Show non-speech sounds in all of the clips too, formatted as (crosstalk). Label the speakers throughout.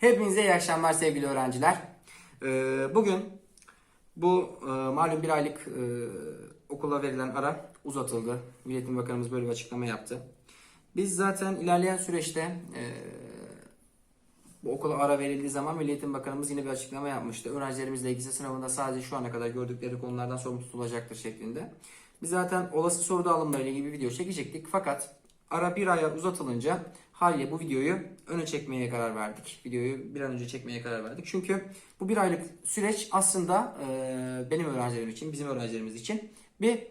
Speaker 1: Hepinize iyi akşamlar sevgili öğrenciler. Ee, bugün bu e, malum bir aylık e, okula verilen ara uzatıldı. Milli Eğitim Bakanımız böyle bir açıklama yaptı. Biz zaten ilerleyen süreçte e, bu okula ara verildiği zaman Milli Eğitim Bakanımız yine bir açıklama yapmıştı. Öğrencilerimizle ilgisi sınavında sadece şu ana kadar gördükleri konulardan sorumlu tutulacaktır şeklinde. Biz zaten olası soru dağılımlarıyla ilgili bir video çekecektik. Fakat ara bir aya uzatılınca haliyle bu videoyu öne çekmeye karar verdik. Videoyu bir an önce çekmeye karar verdik. Çünkü bu bir aylık süreç aslında e, benim öğrencilerim için, bizim öğrencilerimiz için bir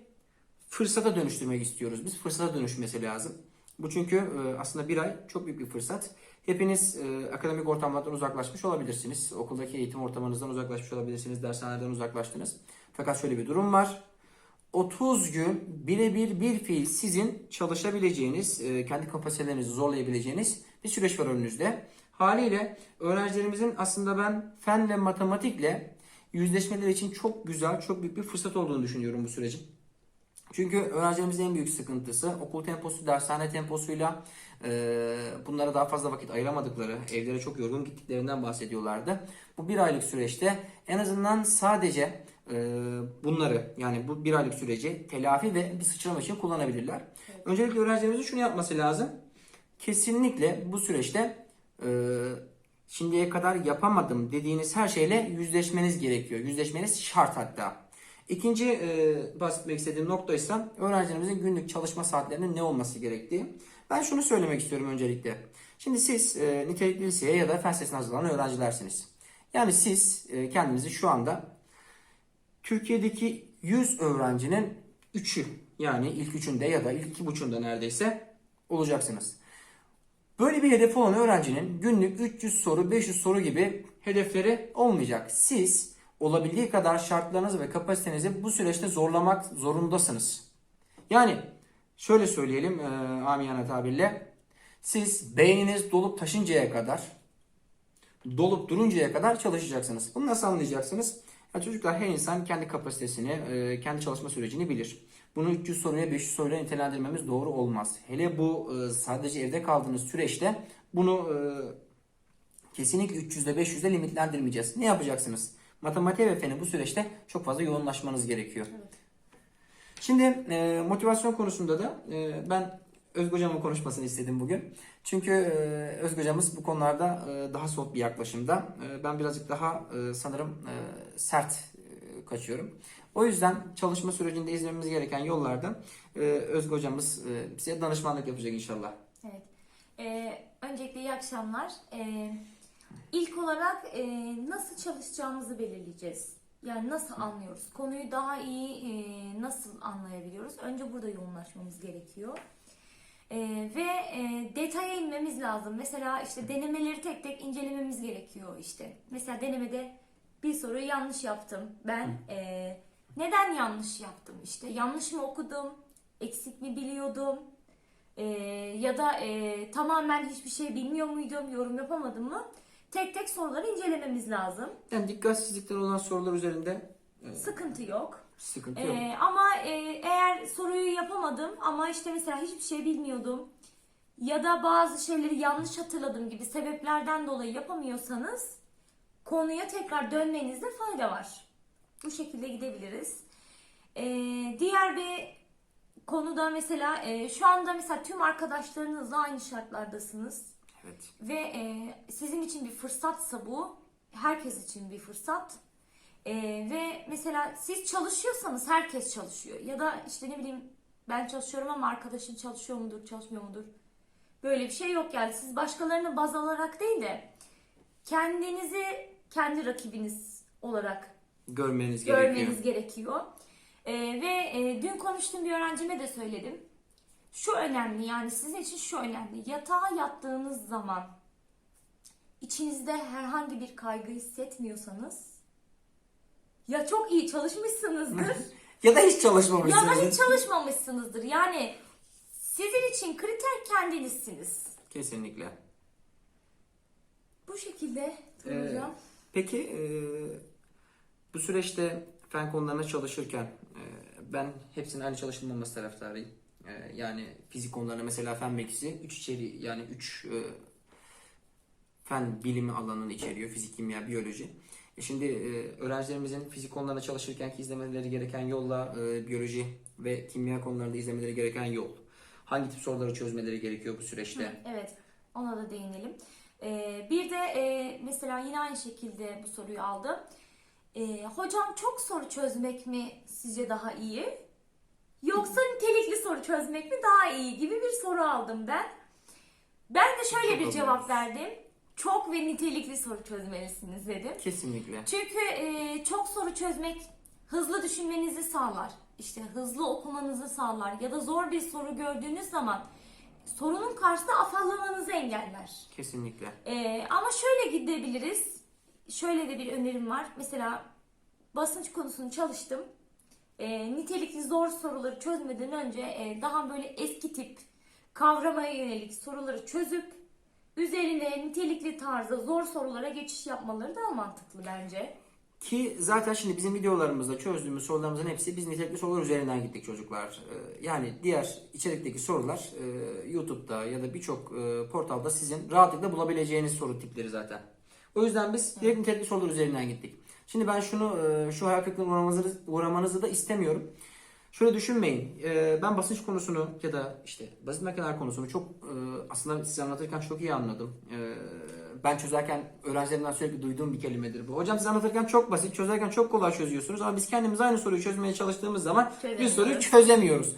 Speaker 1: fırsata dönüştürmek istiyoruz. Biz fırsata dönüşmesi lazım. Bu çünkü e, aslında bir ay çok büyük bir fırsat. Hepiniz e, akademik ortamlardan uzaklaşmış olabilirsiniz. Okuldaki eğitim ortamınızdan uzaklaşmış olabilirsiniz. Dershanelerden uzaklaştınız. Fakat şöyle bir durum var. 30 gün birebir bir fiil sizin çalışabileceğiniz, e, kendi kapasitelerinizi zorlayabileceğiniz bir süreç var önünüzde. Haliyle öğrencilerimizin aslında ben fen ve matematikle yüzleşmeleri için çok güzel, çok büyük bir fırsat olduğunu düşünüyorum bu sürecin. Çünkü öğrencilerimizin en büyük sıkıntısı okul temposu, dershane temposuyla e, bunlara daha fazla vakit ayıramadıkları, evlere çok yorgun gittiklerinden bahsediyorlardı. Bu bir aylık süreçte en azından sadece bunları yani bu bir aylık süreci telafi ve bir sıçrama için kullanabilirler. Öncelikle öğrencilerimizin şunu yapması lazım. Kesinlikle bu süreçte e, şimdiye kadar yapamadım dediğiniz her şeyle yüzleşmeniz gerekiyor. Yüzleşmeniz şart hatta. İkinci e, bahsetmek istediğim nokta ise öğrencilerimizin günlük çalışma saatlerinin ne olması gerektiği. Ben şunu söylemek istiyorum öncelikle. Şimdi siz e, nitelikli liseye ya da fen lisesine hazırlanan öğrencilersiniz. Yani siz e, kendinizi şu anda Türkiye'deki 100 öğrencinin 3'ü yani ilk üçünde ya da ilk iki buçuğunda neredeyse olacaksınız. Böyle bir hedefi olan öğrencinin günlük 300 soru, 500 soru gibi hedefleri olmayacak. Siz olabildiği kadar şartlarınızı ve kapasitenizi bu süreçte zorlamak zorundasınız. Yani şöyle söyleyelim e, amiyane tabirle. Siz beyniniz dolup taşıncaya kadar, dolup duruncaya kadar çalışacaksınız. Bunu nasıl anlayacaksınız? Ya çocuklar her insan kendi kapasitesini, e, kendi çalışma sürecini bilir. Bunu 300 soruya 500 soruyla nitelendirmemiz doğru olmaz. Hele bu e, sadece evde kaldığınız süreçte bunu e, kesinlikle 300'de 500'de limitlendirmeyeceğiz. Ne yapacaksınız? Matematik ve feni bu süreçte çok fazla yoğunlaşmanız gerekiyor. Şimdi e, motivasyon konusunda da e, ben Özgü Hocam'ın konuşmasını istedim bugün. Çünkü e, Hocamız bu konularda e, daha soğuk bir yaklaşımda. E, ben birazcık daha e, sanırım e, sert e, kaçıyorum. O yüzden çalışma sürecinde izlememiz gereken yollarda e, Özgü Hocamız e, danışmanlık yapacak inşallah.
Speaker 2: Evet. Ee, öncelikle iyi akşamlar. Ee, ilk olarak e, nasıl çalışacağımızı belirleyeceğiz. Yani nasıl anlıyoruz? Konuyu daha iyi e, nasıl anlayabiliyoruz? Önce burada yoğunlaşmamız gerekiyor. Ee, ve e, detaya inmemiz lazım. Mesela işte denemeleri tek tek incelememiz gerekiyor işte. Mesela denemede bir soruyu yanlış yaptım. Ben e, neden yanlış yaptım? İşte yanlış mı okudum? Eksik mi biliyordum? Ee, ya da e, tamamen hiçbir şey bilmiyor muydum, yorum yapamadım mı? Tek tek soruları incelememiz lazım.
Speaker 1: Yani dikkatsizlikten olan sorular üzerinde e,
Speaker 2: Sıkıntı yok.
Speaker 1: Sıkıntı yok.
Speaker 2: Ee, ama e, eğer soruyu yapamadım ama işte mesela hiçbir şey bilmiyordum ya da bazı şeyleri yanlış hatırladım gibi sebeplerden dolayı yapamıyorsanız konuya tekrar dönmenizde fayda var. Bu şekilde gidebiliriz. Ee, diğer bir konuda mesela e, şu anda mesela tüm arkadaşlarınızla aynı şartlardasınız.
Speaker 1: Evet.
Speaker 2: Ve e, sizin için bir fırsatsa bu, herkes için bir fırsat. E, ve mesela siz çalışıyorsanız herkes çalışıyor. Ya da işte ne bileyim ben çalışıyorum ama arkadaşın çalışıyor mudur, çalışmıyor mudur? Böyle bir şey yok yani. Siz başkalarını baz alarak değil de kendinizi kendi rakibiniz olarak
Speaker 1: Görmeniz gerekiyor.
Speaker 2: görmeniz gerekiyor. Ee, ve e, dün konuştuğum bir öğrencime de söyledim. Şu önemli yani sizin için şu önemli. Yatağa yattığınız zaman içinizde herhangi bir kaygı hissetmiyorsanız ya çok iyi çalışmışsınızdır (laughs)
Speaker 1: Ya da hiç
Speaker 2: ya
Speaker 1: çalışmamışsınız.
Speaker 2: da hiç çalışmamışsınızdır. Yani sizin için kriter kendinizsiniz.
Speaker 1: Kesinlikle.
Speaker 2: Bu şekilde
Speaker 1: Ee. Peki e, bu süreçte fen konularına çalışırken e, ben hepsinin aynı çalışılmaması taraftarıyım. E, yani fizik konularına mesela fen bilgisi 3 içeri yani 3 fen bilimi alanını içeriyor. Fizik, kimya, biyoloji. E şimdi e, öğrencilerimizin fizik konularında çalışırken ki izlemeleri gereken yolla e, biyoloji ve kimya konularında izlemeleri gereken yol. Hangi tip soruları çözmeleri gerekiyor bu süreçte?
Speaker 2: Evet, ona da değinelim. Ee, bir de e, mesela yine aynı şekilde bu soruyu aldım. Ee, hocam çok soru çözmek mi sizce daha iyi? Yoksa nitelikli soru çözmek mi daha iyi gibi bir soru aldım ben. Ben de şöyle
Speaker 1: Çok
Speaker 2: bir cevap verdim. Çok ve nitelikli soru çözmelisiniz dedim.
Speaker 1: Kesinlikle.
Speaker 2: Çünkü e, çok soru çözmek hızlı düşünmenizi sağlar. İşte hızlı okumanızı sağlar. Ya da zor bir soru gördüğünüz zaman sorunun karşısında afallamanızı engeller.
Speaker 1: Kesinlikle.
Speaker 2: E, ama şöyle gidebiliriz. Şöyle de bir önerim var. Mesela basınç konusunu çalıştım. E, nitelikli zor soruları çözmeden önce e, daha böyle eski tip kavramaya yönelik soruları çözüp üzerine nitelikli tarzda zor sorulara geçiş yapmaları daha mantıklı bence.
Speaker 1: Ki zaten şimdi bizim videolarımızda çözdüğümüz sorularımızın hepsi biz nitelikli sorular üzerinden gittik çocuklar. Ee, Yani diğer içerikteki sorular e, YouTube'da ya da birçok e, portalda sizin rahatlıkla bulabileceğiniz soru tipleri zaten. O yüzden biz direkt nitelikli sorular üzerinden gittik. Şimdi ben şunu e, şu hayal kırıklığına uğramanızı, uğramanızı da istemiyorum. Şöyle düşünmeyin. e, Ben basınç konusunu ya da işte basit makineler konusunu çok e, aslında size anlatırken çok iyi anladım. E, Ben çözerken öğrencilerimden sürekli duyduğum bir kelimedir bu. Hocam siz anlatırken çok basit, çözerken çok kolay çözüyorsunuz ama biz kendimiz aynı soruyu çözmeye çalıştığımız zaman bir soruyu çözemiyoruz.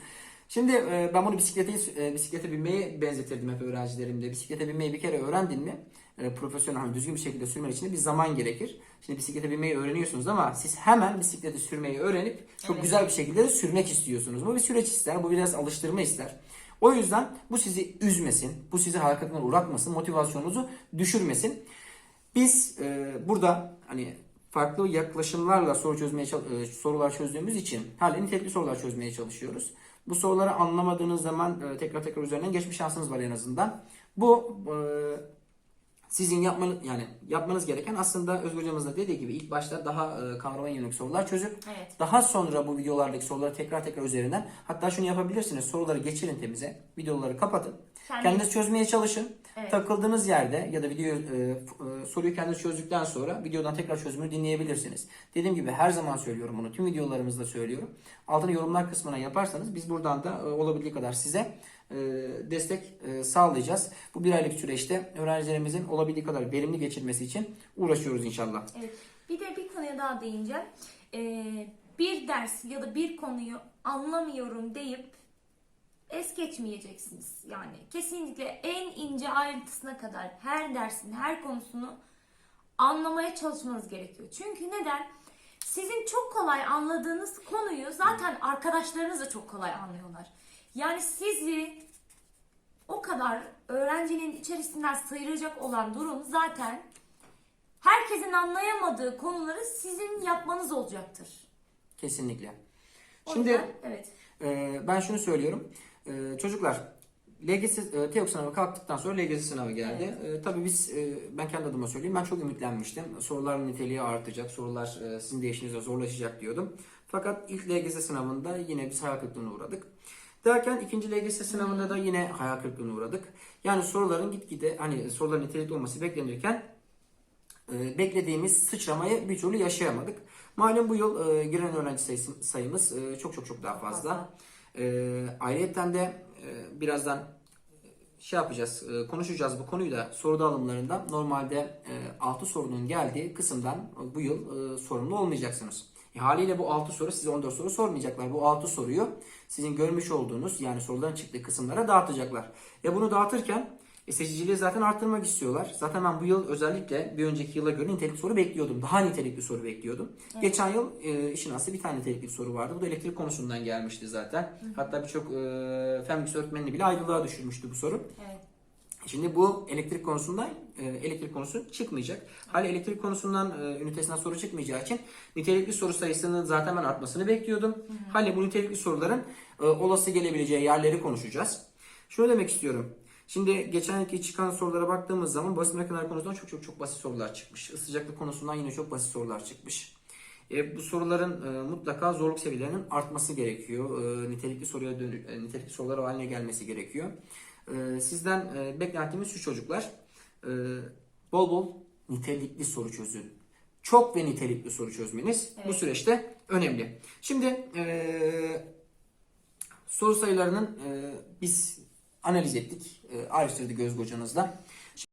Speaker 1: Şimdi e, ben bunu bisiklete, e, bisiklete binmeye benzetirdim hep öğrencilerimde. Bisiklete binmeyi bir kere öğrendin mi e, profesyonel hani düzgün bir şekilde sürmen için bir zaman gerekir. Şimdi bisiklete binmeyi öğreniyorsunuz ama siz hemen bisikleti sürmeyi öğrenip çok
Speaker 2: Evet.
Speaker 1: güzel bir şekilde de sürmek istiyorsunuz. Bu bir süreç ister, bu biraz alıştırma ister. O yüzden bu sizi üzmesin, bu sizi hareketine uğratmasın, motivasyonunuzu düşürmesin. Biz e, burada hani farklı yaklaşımlarla soru çözmeye sorular çözdüğümüz için hala nitelikli sorular çözmeye çalışıyoruz. Bu soruları anlamadığınız zaman e, tekrar tekrar üzerinden geçme şansınız var en azından. Bu e, sizin yapmanız yani yapmanız gereken aslında Özgür hocamız da dediği gibi ilk başta daha e, kavramaya yönelik sorular çözüp
Speaker 2: Evet.
Speaker 1: daha sonra bu videolardaki soruları tekrar tekrar üzerinden hatta şunu yapabilirsiniz. Soruları geçirin temize. Videoları kapatın.
Speaker 2: Kendiniz
Speaker 1: çözmeye çalışın.
Speaker 2: Evet.
Speaker 1: Takıldığınız yerde ya da video e, e, soruyu kendiniz çözdükten sonra videodan tekrar çözümünü dinleyebilirsiniz. Dediğim gibi her zaman söylüyorum bunu. Tüm videolarımızda söylüyorum. Altına yorumlar kısmına yaparsanız biz buradan da e, olabildiği kadar size e, destek e, sağlayacağız. Bu bir aylık süreçte öğrencilerimizin olabildiği kadar verimli geçirmesi için uğraşıyoruz inşallah.
Speaker 2: Evet. Bir de bir konuya daha değineceğim. Ee, bir ders ya da bir konuyu anlamıyorum deyip es geçmeyeceksiniz. Yani kesinlikle en ince ayrıntısına kadar her dersin her konusunu anlamaya çalışmanız gerekiyor. Çünkü neden? Sizin çok kolay anladığınız konuyu zaten arkadaşlarınız da çok kolay anlıyorlar. Yani sizi o kadar öğrencinin içerisinden sıyıracak olan durum zaten herkesin anlayamadığı konuları sizin yapmanız olacaktır.
Speaker 1: Kesinlikle. Şimdi
Speaker 2: yüzden, evet.
Speaker 1: Ee, ben şunu söylüyorum. Ee, çocuklar LGS e, TEOK sınavı kalktıktan sonra LGS sınavı geldi. Ee, tabii biz e, ben kendi adıma söyleyeyim ben çok ümitlenmiştim. Soruların niteliği artacak, sorular e, sizin de işinizde zorlaşacak diyordum. Fakat ilk LGS sınavında yine biz hayal kırıklığına uğradık. Derken ikinci LGS sınavında da yine hayal kırıklığına uğradık. Yani soruların gitgide hani soruların nitelikli olması beklenirken e, beklediğimiz sıçramayı bir türlü yaşayamadık. Malum bu yıl e, giren öğrenci sayısı, sayımız e, çok çok çok daha fazla. E, ayrıyeten de e, birazdan e, şey yapacağız, e, konuşacağız bu konuyu da soru dağılımlarında normalde e, 6 sorunun geldiği kısımdan bu yıl e, sorumlu olmayacaksınız. E, haliyle bu 6 soru size 14 soru sormayacaklar. Bu 6 soruyu sizin görmüş olduğunuz yani soruların çıktığı kısımlara dağıtacaklar. E bunu dağıtırken e, seçiciliği zaten arttırmak istiyorlar. Zaten ben bu yıl özellikle bir önceki yıla göre nitelikli soru bekliyordum. Daha nitelikli soru bekliyordum. Geçen yıl e, işin aslı bir tane nitelikli soru vardı. Bu da elektrik konusundan gelmişti zaten. Hatta birçok e, fen bilgisi öğretmenini bile ayrılığa düşürmüştü bu soru.
Speaker 2: Evet.
Speaker 1: Şimdi bu elektrik konusundan e, elektrik konusu çıkmayacak. Hali elektrik konusundan e, ünitesinden soru çıkmayacağı için nitelikli soru sayısının zaten ben artmasını bekliyordum. Hali bu nitelikli soruların e, olası gelebileceği yerleri konuşacağız. Şunu demek istiyorum. Şimdi geçen yılki çıkan sorulara baktığımız zaman basit makineler konusundan çok çok çok basit sorular çıkmış. Isıcaklık konusundan yine çok basit sorular çıkmış. E, bu soruların e, mutlaka zorluk seviyelerinin artması gerekiyor. E, nitelikli soruya dönük, e, nitelikli sorular haline gelmesi gerekiyor. E, sizden e, beklentimiz şu çocuklar. E, bol bol nitelikli soru çözün. Çok ve nitelikli soru çözmeniz bu
Speaker 2: Evet.
Speaker 1: süreçte önemli. Şimdi eee, soru sayılarının eee, biz analiz ettik. Eee, araştırdık Özgü hocanızla.